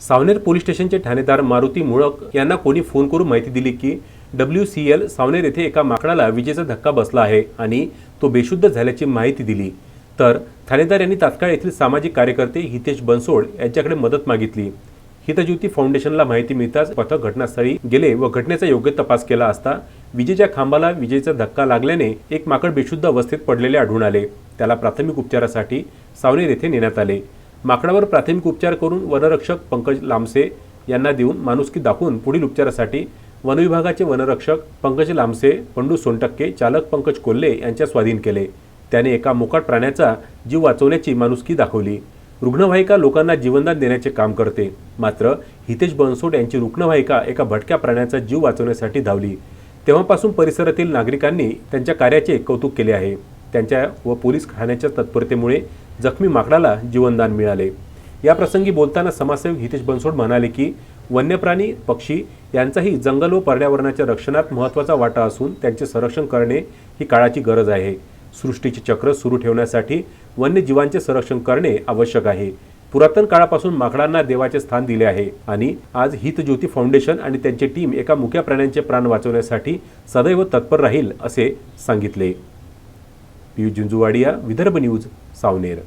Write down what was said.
Saoner police स्टेशनचे ठाणेदार मारुती मुळक यांना कोणी फोन करून माहिती दिली की डब्ल्यू सी एल सावनेर येथे एका माकडाला विजेचा धक्का बसला आहे आणि तो बेशुद्ध झाल्याची माहिती दिली. तर ठाणेदार यांनी तात्काळ येथील सामाजिक कार्यकर्ते हितेश बनसोड यांच्याकडे मदत मागितली. हितज्योती फाउंडेशनला माहिती मिळताच पथक घटनास्थळी गेले व घटनेचा योग्य तपास केला असता विजेच्या खांबाला विजेचा धक्का लागल्याने एक माकड बेशुद्ध अवस्थेत पडलेले आढळून आले. त्याला प्राथमिक उपचारासाठी सावनेर येथे नेण्यात आले. माकडावर प्राथमिक उपचार करून वनरक्षक पंकज लामसे यांना देऊन माणुसकी दाखवून पुढील उपचारासाठी वनविभागाचे वनरक्षक पंकज लामसे पंडू सोनटक्के चालक पंकज कोल्हे यांच्या स्वाधीन केले. त्याने एका मोकाट प्राण्याचा जीव वाचवण्याची माणुसकी दाखवली. रुग्णवाहिका लोकांना जीवनदान देण्याचे काम करते. मात्र हितेश बनसोड यांची रुग्णवाहिका एका भटक्या प्राण्याचा जीव वाचवण्यासाठी धावली. तेव्हापासून परिसरातील नागरिकांनी त्यांच्या कार्याचे कौतुक केले आहे. त्यांच्या व पोलीस ठाण्याच्या तत्परतेमुळे जखमी माकडाला जीवनदान मिळाले. या प्रसंगी बोलताना समाजसेवक हितेश बनसोड म्हणाले की वन्यप्राणी पक्षी यांचाही जंगल व पर्यावरणाच्या रक्षणात महत्त्वाचा वाटा असून त्यांचे संरक्षण करणे ही काळाची गरज आहे. सृष्टीचे चक्र सुरू ठेवण्यासाठी वन्यजीवांचे संरक्षण करणे आवश्यक आहे. पुरातन काळापासून माकडांना देवाचे स्थान दिले आहे आणि आज हितज्योती फाउंडेशन आणि त्यांची टीम एका मुख्या प्राण्यांचे प्राण वाचवण्यासाठी सदैव तत्पर राहील असे सांगितले. पियुष झुंझुवाडिया विदर्भ न्यूज सावनेर.